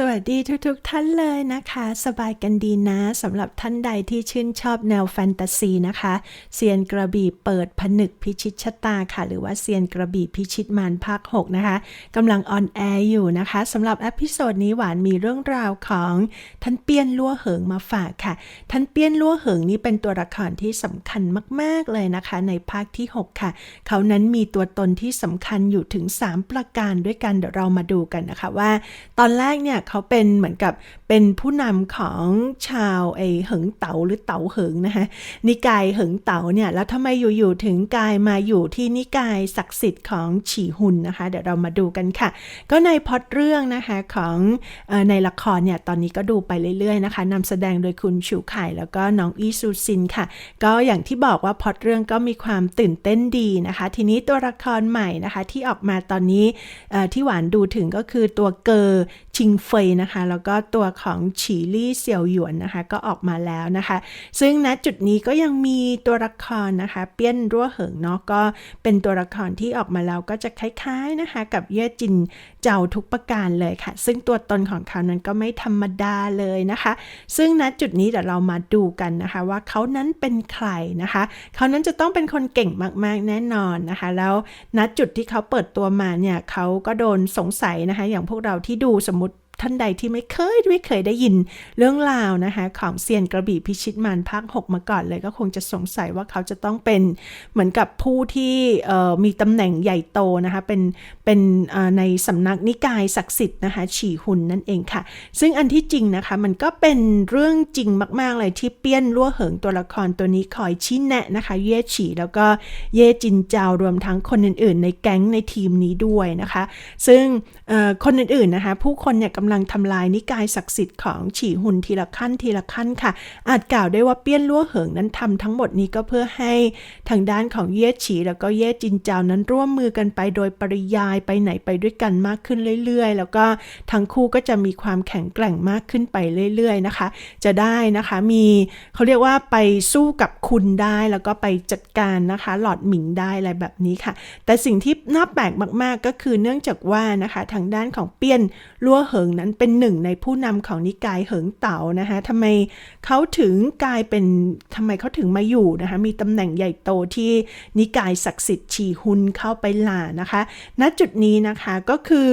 สวัสดีทุกๆทท่านเลยนะคะ สบายกันดีนะสำหรับท่านใดที่ชื่นชอบแนวแฟนตาซีนะคะเซียนกระบี่เปิดผนึกพิชิตชะตาค่ะ หรือว่าเซียนกระบี่พิชิตมารภาค 6 นะคะกำลังออนแอร์อยู่นะคะสำหรับอพิโซดนี้หวานมีเรื่องราวของท่านเปี้ยนลั่วเหิงมาฝากค่ะ ท่านเปี้ยนลั่วเหิงนี่เป็นตัวละครที่สำคัญมากๆเลยนะคะ ในภาคที่ 6 ค่ะ เขานั้นมีตัวตนที่สำคัญอยู่ถึง 3 ประการด้วยกันเดี๋ยวเรามาดูกันนะคะว่า ตอนแรกเนี่ยเขาเป็นเหมือนกับเป็นผู้นำของชาวไอเหิงเต๋าหรือเต๋าเหิงนะคะนิกายเหิงเต๋าเนี่ยแล้วทำไมอยู่ๆถึงกลายมาอยู่ที่นิกายศักดิ์สิทธิ์ของฉีหุนนะคะ เดี๋ยวเรามาดูกันค่ะ ก็ในพอดเรื่องนะคะของอในละครเนี่ยตอนนี้ก็ดูไปเรื่อยๆนะคะนำแสดงโดยคุณชูไข่แล้วก็น้องอีซูซินค่ะ ก็อย่างที่บอกว่าพอดเรื่องก็มีความตื่นเต้นดีนะคะ ทีนี้ตัวละครใหม่นะคะที่ออกมาตอนนี้ที่หวานดูถึงก็คือตัวเกอชิงเฟยนะคะ แล้วก็ตัวของฉีลี่เสี่ยวหยวนนะคะ ก็ออกมาแล้วนะคะ ซึ่งณจุดนี้ก็ยังมีตัวละครนะคะ เปี้ยนรั่วเหิงเนาะก็เป็นตัวละครที่ออกมาแล้วก็จะคล้ายๆนะคะ กับเย่จินเจ้าทุกประการเลยค่ะ ซึ่งตัวตนของเขานั้นก็ไม่ธรรมดาเลยนะคะ ซึ่งณจุดนี้เดี๋ยวเรามาดูกันนะคะว่าเขานั้นเป็นใครนะคะ เขานั้นจะต้องเป็นคนเก่งมากๆแน่นอนนะคะ แล้วณจุดที่เขาเปิดตัวมาเนี่ยเขาก็โดนสงสัยนะคะ อย่างพวกเราที่ดูสมมติ ท่านใดที่ไม่เคยไม่เคยได้ยินเรื่องราวนะคะ ของเซียนกระบี่พิชิตมารภาค 6 มาก่อนเลยก็คงจะสงสัยว่าเขาจะต้องเป็นเหมือนกับผู้ที่มีตำแหน่งใหญ่โตนะคะ เป็นเป็นในสำนักนิกายศักดิ์สิทธิ์นะคะฉีหุนนั่นเองค่ะ ซึ่งอันที่จริงนะคะมันก็เป็นเรื่องจริงมาก ๆ เลยที่เปี้ยนลั่วเหิงตัวละครตัวนี้คอยชี้แนะนะคะ เย่ฉีแล้วก็เย่จินเจารวมทั้งคนอื่น ๆ ในแก๊งในทีมนี้ด้วยนะคะ ซึ่ง คนอื่นๆนะคะผู้คนเนี่ยกำลังทำลายนิกายศักดิ์สิทธิ์ของฉีหุนทีละขั้นทีละขั้นค่ะ อาจกล่าวได้ว่าเปี้ยนลั่วเหิงนั้นทำทั้งหมดนี้ก็เพื่อให้ทางด้านของเย่ฉีแล้วก็เย่จินเจ้านั้นร่วมมือกันไปโดยปริยายไปไหนไปด้วยกันมากขึ้นเรื่อยๆ แล้วก็ทั้งคู่ก็จะมีความแข็งแกร่งมากขึ้นไปเรื่อยๆนะคะ จะได้นะคะมีเขาเรียกว่าไปสู้กับคุณได้แล้วก็ไปจัดการนะคะหลอดหมิงได้อะไรแบบนี้ค่ะ แต่สิ่งที่น่าแปลกมากๆก็คือเนื่องจากว่านะคะทางด้านของเปี้ยนลั่วเหิงนั้นเป็นหนึ่งในผู้นำของนิกายเหิงเต๋านะคะทำไมเขาถึงกลายเป็นทำไมเขาถึงมาอยู่นะคะมีตำแหน่งใหญ่โตที่นิกายศักดิ์สิทธิ์ฉีฮุนเข้าไปหล่านะคะ ณจุดนี้นะคะก็คือ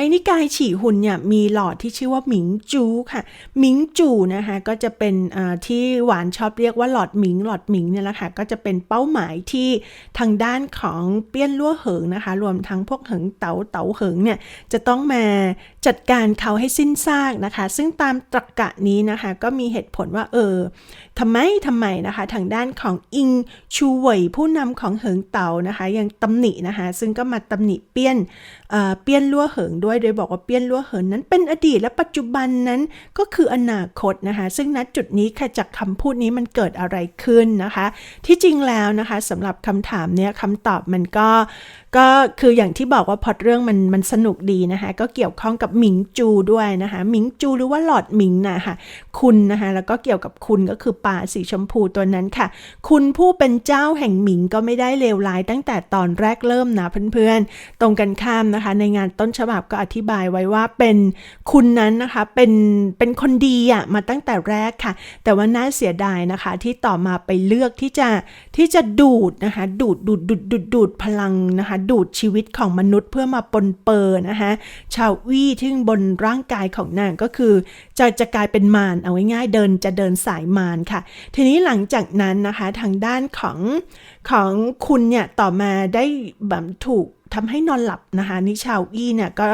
ไอ้นิกายฉี่หุ่นเนี่ยมีหลอดที่ชื่อว่าหมิงจูค่ะหมิงจูนะคะก็จะเป็นที่หวานชอบเรียกว่าหลอดหมิงหลอดหมิงเนี่ยแหละค่ะก็จะเป็นเป้าหมายที่ทางด้านของเปี้ยนลั่วเหิงนะคะ รวมทั้งพวกเหิงเต๋าเต๋าเหิงเนี่ยจะต้องมาจัดการเขาให้สิ้นซากนะคะ ซึ่งตามตรรกะนี้นะคะก็มีเหตุผลว่าเออทำไมทำไมนะคะทางด้านของอิงชูเหวยผู้นำของเหิงเต๋านะคะ ยังตำหนินะคะซึ่งก็มาตำหนิเปี้ยน เปี้ยนลั่วเหิงด้วย โดยบอกว่าเปี้ยนลั่วเหิงนั้นเป็นอดีตและปัจจุบันนั้นก็คืออนาคตนะคะ ซึ่งณจุดนี้ค่ะจากคำพูดนี้มันเกิดอะไรขึ้นนะคะ ที่จริงแล้วนะคะสำหรับคำถามเนี้ยคำตอบมันก็ก็คืออย่างที่บอกว่าพอตเรื่องมันมันสนุกดีนะคะก็เกี่ยวข้องกับหมิงจูด้วยนะคะหมิงจูหรือว่าหลอดหมิงนะคะคุณนะคะแล้วก็เกี่ยวกับคุณก็คือป่าสีชมพูตัวนั้นค่ะ คุณผู้เป็นเจ้าแห่งหมิงก็ไม่ได้เลวร้ายตั้งแต่ตอนแรกเริ่มนะเพื่อนๆ ตรงกันข้ามนะคะในงานต้นฉบับก็อธิบายไว้ว่าเป็นคุณนั้นนะคะเป็นเป็นคนดีอะมาตั้งแต่แรกค่ะ แต่ว่าน่าเสียดายนะคะที่ต่อมาไปเลือกที่จะที่จะดูดนะคะดูดดูดดูดดูดดูดพลังนะคะดูดชีวิตของมนุษย์เพื่อมาปนเปื้อนะคะชาววี่ที่บนร่างกายของนางก็คือ จะจะกลายเป็นมารเอาง่ายๆเดินจะเดินสายมารค่ะ ทีนี้หลังจากนั้นนะคะทางด้านของของคุณเนี่ยต่อมาได้แบบถูก ทำให้นอนหลับนะคะ นิชาวอี้เนี่ยก็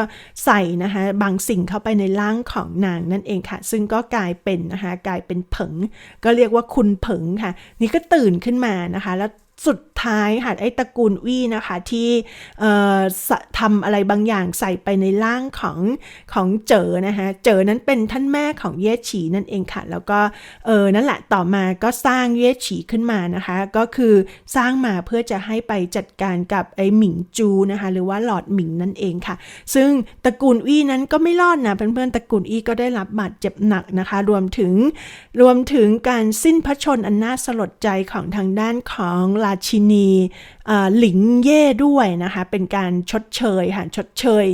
ใส่นะคะบางสิ่งเข้าไปในร่างของนางนั่นเองค่ะ ซึ่งก็กลายเป็นนะคะกลายเป็นผงก็เรียกว่าคุณผงค่ะ นี่ก็ตื่นขึ้นมานะคะ แล้วสุดท้ายค่ะไอ้ตระกูลวี่นะคะที่ทำอะไรบางอย่างใส่ไปในร่างของของเจอนะคะเจอนั้นเป็นท่านแม่ของเย่ฉีนั่นเองค่ะ แล้วก็เออนั่นแหละต่อมาก็สร้างเย่ฉีขึ้นมานะคะ ก็คือสร้างมาเพื่อจะให้ไปจัดการกับไอ้หมิงจูนะคะหรือว่าหลอดหมิงนั่นเองค่ะ ซึ่งตระกูลวี่นั้นก็ไม่รอดนะเพื่อนๆตระกูลอี้ก็ได้รับบาดเจ็บหนักนะคะ รวมถึงรวมถึงการสิ้นพระชนอันน่าสลดใจของทางด้านของราชินอ่าหลิงเย่ด้วยนะคะ เป็นการชดเชยค่ะชดเชย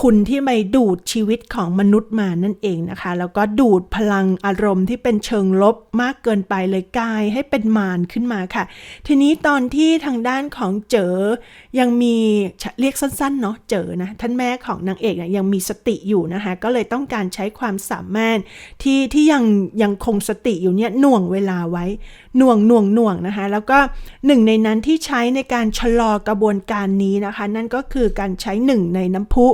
คุณที่ไปดูดชีวิตของมนุษย์มานั่นเองนะคะ แล้วก็ดูดพลังอารมณ์ที่เป็นเชิงลบมากเกินไปเลยกลายให้เป็นมารขึ้นมาค่ะ ทีนี้ตอนที่ทางด้านของเจอยังมีเรียกสั้นๆเนาะเจอนะท่านแม่ของนางเอกนี่ยยังมีสติอยู่นะคะ ก็เลยต้องการใช้ความสามารถที่ที่ยังยังคงสติอยู่เนี่ยหน่วงเวลาไว้ หน่วงหน่วงหน่วงนะคะ แล้วก็หนึ่งในนั้นที่ใช้ในการชะลอกระบวนการนี้นะคะ นั่นก็คือการใช้หนึ่งในน้ำพุ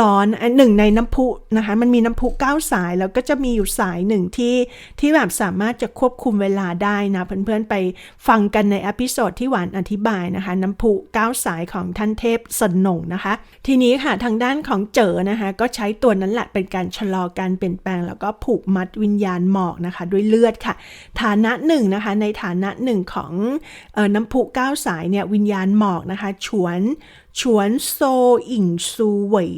ร้อนหนึ่งในน้ำพุนะคะ มันมีน้ำพุเก้าสาย แล้วก็จะมีอยู่สายหนึ่งที่ที่แบบสามารถจะควบคุมเวลาได้นะ เพื่อนๆไปฟังกันในอพิโซดที่หวานอธิบายนะคะ น้ำพุเก้าสายของท่านเทพสนงนะคะ ทีนี้ค่ะทางด้านของเจอนะคะ ก็ใช้ตัวนั้นแหละเป็นการชะลอการเปลี่ยนแปลง แล้วก็ผูกมัดวิญญาณหมอกนะคะ ด้วยเลือดค่ะ ฐานะหนึ่งนะคะในฐานะหนึ่งของออน้ำพุก้าสายเนี่ยวิญญาณหมอกนะคะ ฉวน ฉวนโซ อิงซูเว่ย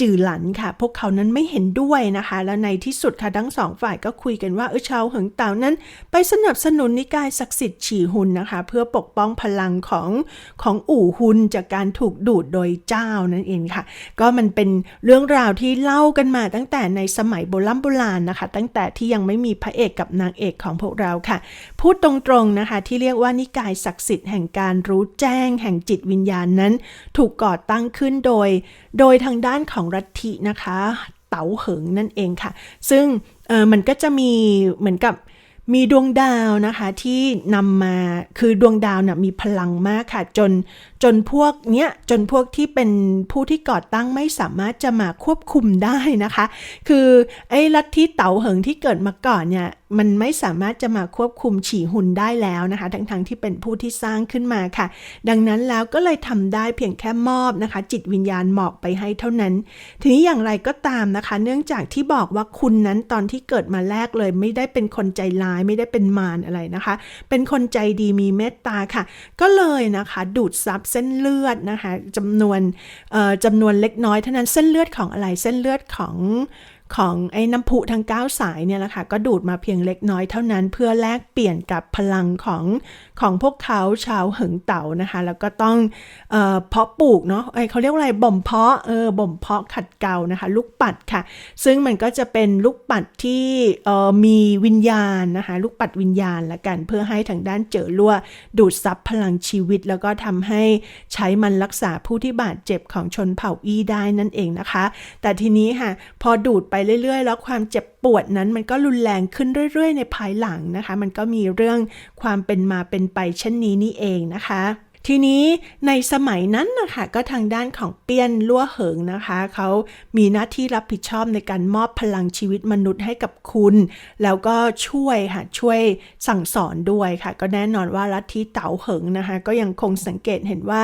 จือหลันค่ะ พวกเขานั้นไม่เห็นด้วยนะคะ และในที่สุดค่ะทั้งสองฝ่ายก็คุยกันว่าเออชาวเหิงเต่านั้น ไปสนับสนุนนิกายศักดิ์สิทธิ์ฉีหุนนะคะ เพื่อปกป้องพลังของของอู่หุนจากการถูกดูดโดยเจ้านั่นเองค่ะ ก็มันเป็นเรื่องราวที่เล่ากันมาตั้งแต่ในสมัยโบราณโบราณนะคะ ตั้งแต่ที่ยังไม่มีพระเอกกับนางเอกของพวกเราค่ะ พูดตรงๆนะคะที่เรียกว่านิกายศักดิ์สิทธิ์แห่งการรู้แจ้ง แห่งจิตวิญญาณนั้น ถูกก่อตั้งขึ้นโดย โดยทางด้านของรัฐทินะคะเต๋าเหิงนั่นเองค่ะ ซึ่งเออมันก็จะมีเหมือนกับมีดวงดาวนะคะที่นำมาคือดวงดาวน่ะมีพลังมากค่ะ จนจนพวกเนี้ยจนพวกที่เป็นผู้ที่ก่อตั้งไม่สามารถจะมาควบคุมได้นะคะ คือไอ้ลัทธิเต๋าเหิงที่เกิดมาก่อนเนี่ยมันไม่สามารถจะมาควบคุมฉี่หุ่นได้แล้วนะคะ ทั้งๆทที่เป็นผู้ที่สร้างขึ้นมาค่ะ ดังนั้นแล้วก็เลยทำได้เพียงแค่มอบนะคะ จิตวิญญาณหมอกไปให้เท่านั้น ทีนี้อย่างไรก็ตามนะคะ เนื่องจากที่บอกว่าคุณนั้นตอนที่เกิดมาแรกเลย ไม่ได้เป็นคนใจร้ายไม่ได้เป็นมารอะไรนะคะ เป็นคนใจดีมีเมตตาค่ะ ก็เลยนะคะ ดูดซับเส้นเลือดนะคะจำนวนเอ่อจำนวนเล็กน้อยเท่านั้นเส้นเลือดของอะไรเส้นเลือดของ ของไอ้น้ำพุทั้ง 9 สายเนี่ยแหละค่ะก็ดูดมาเพียงเล็กน้อยเท่านั้นเพื่อแลกเปลี่ยนกับพลังของของพวกเขาชาวเหิงเต่านะคะ แล้วก็ต้องเอ่อเพาะปลูกเนาะไอเขาเรียกว่าอะไรบ่มเพาะเออบ่มเพาะขัดเกลานะคะ ลูกปัดค่ะ ซึ่งมันก็จะเป็นลูกปัดที่เอ่อมีวิญญาณนะคะ ลูกปัดวิญญาณละกันเพื่อให้ทางด้านเจอรั่ว ดูดซับพลังชีวิต แล้วก็ทำให้ใช้มันรักษาผู้ที่บาดเจ็บของชนเผ่าอี้ได้นั่นเองนะคะ แต่ทีนี้ค่ะพอดูดไปเรื่อย ๆ แล้วความเจ็บปวดนั้นมันก็รุนแรงขึ้นเรื่อย ๆ ในภายหลังนะคะ มันก็มีเรื่องความเป็นมาเป็นไปเช่นนี้นี่เองนะคะ ทีนี้ในสมัยนั้นนะคะก็ทางด้านของเปี้ยนลั่วเหิงนะคะเขามีหน้าที่รับผิดชอบในการมอบพลังชีวิตมนุษย์ให้กับคุณ แล้วก็ช่วยค่ะช่วยสั่งสอนด้วยค่ะ ก็แน่นอนว่าลัทธิเต๋าเหิงนะคะก็ยังคงสังเกตเห็นว่า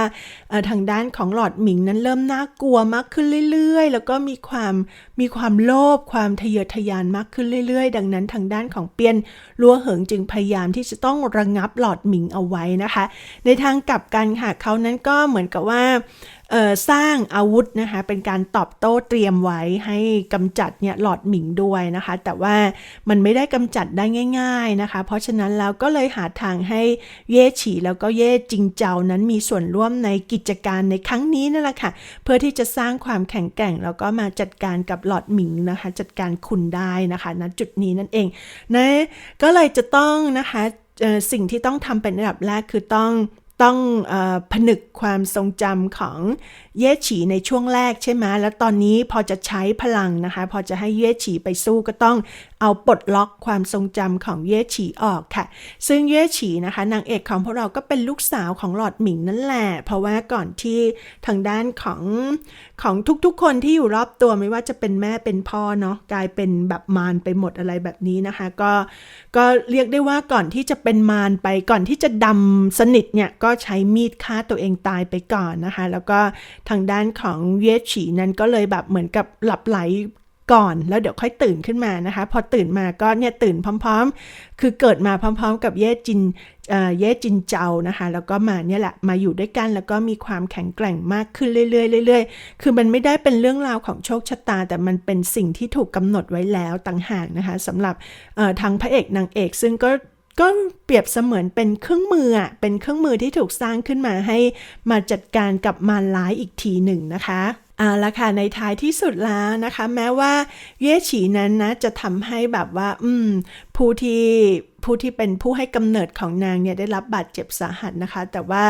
ทางด้านของหลอดหมิงนั้นเริ่มน่ากลัวมากขึ้นเรื่อย ๆ แล้วก็มีความมีความโลภความทะเยอทะยานมากขึ้นเรื่อย ๆ ดังนั้นทางด้านของเปี้ยนลั่วเหิงจึงพยายามที่จะต้องระงับหลอดหมิงเอาไว้นะคะ ในทางกลับกันค่ะเขานั้นก็เหมือนกับว่าสร้างอาวุธนะคะเป็นการตอบโต้เตรียมไว้ให้กำจัดเนี่ยหลอดหมิงด้วยนะคะ แต่ว่ามันไม่ได้กำจัดได้ง่าย ๆนะคะ เพราะฉะนั้นแล้วก็เลยหาทางให้เย่ฉีแล้วก็เย่จิงเจ้านั้นมีส่วนร่วมในกิจการในครั้งนี้นั่นแหละค่ะ เพื่อที่จะสร้างความแข็งแกร่ง แล้วก็มาจัดการกับหลอดหมิงนะคะ จัดการคุณได้นะคะณจุดนี้นั่นเองนะก็เลยจะต้องนะคะสิ่งที่ต้องทำเป็นอันดับแรกคือต้อง ต้องอผนึกความทรงจำของเย่ฉีในช่วงแรกใช่ไหมแล้วตอนนี้พอจะใช้พลังนะคะ พอจะให้เย่ฉีไปสู้ก็ต้องเอาปลดล็อกความทรงจำของเย่ฉีออกค่ะ ซึ่งเย่ฉีนะคะนางเอกของพวกเราก็เป็นลูกสาวของหลอดหมิงนั่นแหละ เพราะว่าก่อนที่ทางด้านของของทุกๆ คนที่อยู่รอบตัวไม่ว่าจะเป็นแม่เป็นพ่อเนาะกลายเป็นแบบมารไปหมดอะไรแบบนี้นะคะ ก็ก็เรียกได้ว่าก่อนที่จะเป็นมารไปก่อนที่จะดำสนิทเนี่ยก็ใช้มีดฆ่าตัวเองตายไปก่อนนะคะ แล้วก็ทางด้านของเยฉีนั้นก็เลยแบบเหมือนกับหลับไหลก่อนแล้วเดี๋ยวค่อยตื่นขึ้นมานะคะ พอตื่นมาก็เนี่ยตื่นพร้อม ๆ คือเกิดมาพร้อม ๆ กับเย่จินเอ่อเย่จินเจ้านะคะ แล้วก็มาเนี่ยแหละมาอยู่ด้วยกันแล้วก็มีความแข็งแกร่งมากขึ้นเรื่อยๆเรื่อยๆ คือมันไม่ได้เป็นเรื่องราวของโชคชะตา แต่มันเป็นสิ่งที่ถูกกำหนดไว้แล้วต่างหากนะคะสำหรับเอ่อทางพระเอกนางเอกซึ่งก็ ก็เปรียบเสมือนเป็นเครื่องมืออะเป็นเครื่องมือที่ถูกสร้างขึ้นมาให้มาจัดการกับมารร้ายอีกทีหนึ่งนะคะเอาละค่ะในท้ายที่สุดแล้วนะคะ แม้ว่าเย่ฉีนั้นนะจะทำให้แบบว่า อืม ผู้ที่ผู้ที่เป็นผู้ให้กำเนิดของนางเนี่ยได้รับบาดเจ็บสาหัสนะคะ แต่ว่า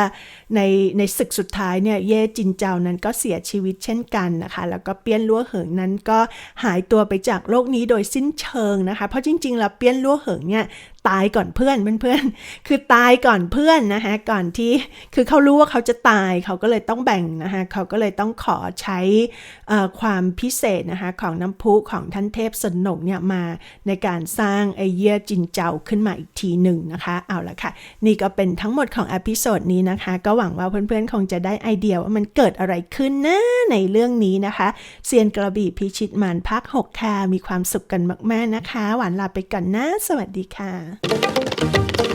ในในศึกสุดท้ายเนี่ยเย่จินเจ้านั้นก็เสียชีวิตเช่นกันนะคะ แล้วก็เปี้ยนลั่วเหิงนั้นก็หายตัวไปจากโลกนี้โดยสิ้นเชิงนะคะ เพราะจริงๆแล้วเปี้ยนลั่วเหิงเนี่ยตายก่อนเพื่อนเพื่อนๆคือตายก่อนเพื่อนนะคะก่อนที่คือเขารู้ว่าเขาจะตายเขาก็เลยต้องแบ่งนะคะเขาก็เลยต้องขอใช้ความพิเศษนะคะของน้ำพุของท่านเทพสนงเนี่ยมาในการสร้างไอเยี่ยจินเจ้าขึ้นมาอีกทีหนึ่งนะคะเอาละค่ะ นี่ก็เป็นทั้งหมดของอพิโซดนี้นะคะ ก็หวังว่าเพื่อนๆ คงจะได้ไอเดียว่ามันเกิดอะไรขึ้นนะในเรื่องนี้นะคะเซียนกระบี่พิชิตมานภาค6ค่ะมีความสุขกันมากๆนะคะ หวานลาไปก่อนนะ สวัสดีค่ะ semana.